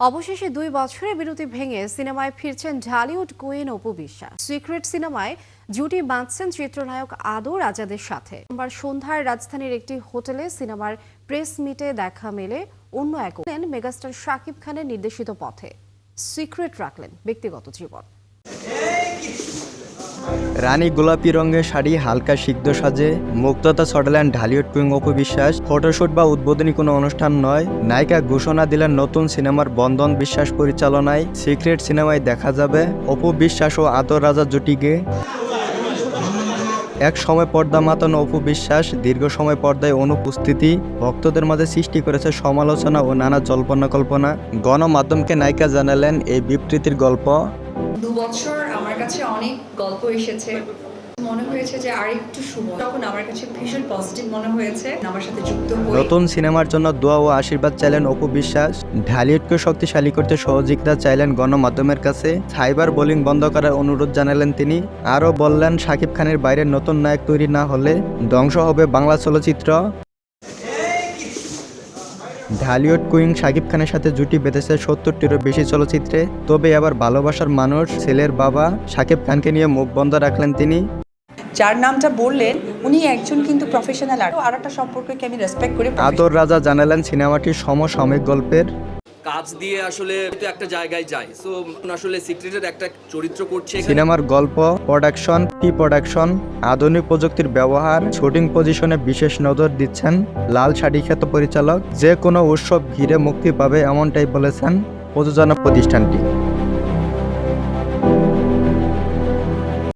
অবশেষে দুই বছরের বিরতি ভেঙে সিনেমায় ফিরছেন ঢালিউড কুইন অপু বিশ্বাস। সিক্রেট সিনেমায় জুটি বাঁধছেন চিত্রনায়ক আদো রাজাদের সাথে। সোমবার সন্ধ্যায় রাজধানীর একটি হোটেলে সিনেমার প্রেস মিটে দেখা মেলে অন্য এক মেগাস্টার শাকিব খানের নির্দেশিত পথে। সিক্রেট রাখলেন ব্যক্তিগত জীবন। রানী গোলাপি রঙের শাড়ি হালকা সিদ্ধ সাজে, মুক্ততা ছড়ালেন ঢালিউড কুইং অপু বিশ্বাস। ফটোশুট বা উদ্বোধনী কোনো অনুষ্ঠান নয়। নায়িকা ঘোষণা দিলেন নতুন সিনেমার বন্ধন বিশ্বাস পরিচালনায়। সিক্রেট সিনেমায় দেখা যাবে অপু বিশ্বাস ও আদর রাজা জুটিকে। এক সময় পর্দা মাতানো অপু বিশ্বাস, দীর্ঘ সময় পর্দায় অনুপস্থিতি। ভক্তদের মাঝে সৃষ্টি করেছে সমালোচনা ও নানা জল্পনা কল্পনা। গণমাধ্যমকে নায়িকা জানালেন এই বিবৃতির গল্প। দু বছর আমার কাছে অনেক গল্প এসেছে। নতুন সিনেমার জন্য দোয়া ও আশীর্বাদ চাইলেন অপু বিশ্বাস। ঢালিউডকে শক্তিশালী করতে সহযোগিতা চাইলেন গণমাধ্যমের কাছে। সাইবার বোলিং বন্ধ করার অনুরোধ জানালেন তিনি। আরও বললেন শাকিব খানের বাইরে নতুন নায়ক তৈরি না হলে ধ্বংস হবে বাংলা চলচ্চিত্র। ঢালিউড কুইং শাকিব খানের সাথে জুটি বেঁধেছে সত্তরটিরও বেশি চলচ্চিত্রে। তবে আবার ভালোবাসার মানুষ ছেলের বাবা শাকিব খানকে নিয়ে মুখ বন্ধ রাখলেন তিনি। যার নামটা বললেন উনি একজন কিন্তু প্রফেশনাল আর একটা সম্পর্ককে আমি রেসপেক্ট করি আদর রাজা জানালেন সিনেমাটি সমসাময়িক গল্পের। কাজ দিয়ে আসলে একটা জায়গায় যায়। সো আসলে সিক্রেটের একটা চরিত্র করছে সিনেমার গল্প প্রোডাকশন প্রি প্রোডাকশন আধুনিক প্রযুক্তির ব্যবহার শুটিং পজিশনে বিশেষ নজর দিচ্ছেন লাল শাড়ি খ্যাত পরিচালক। যে কোনো উৎসব ঘিরে মুক্তি পাবে এমনটাই বলেছেন প্রযোজনা প্রতিষ্ঠানটি।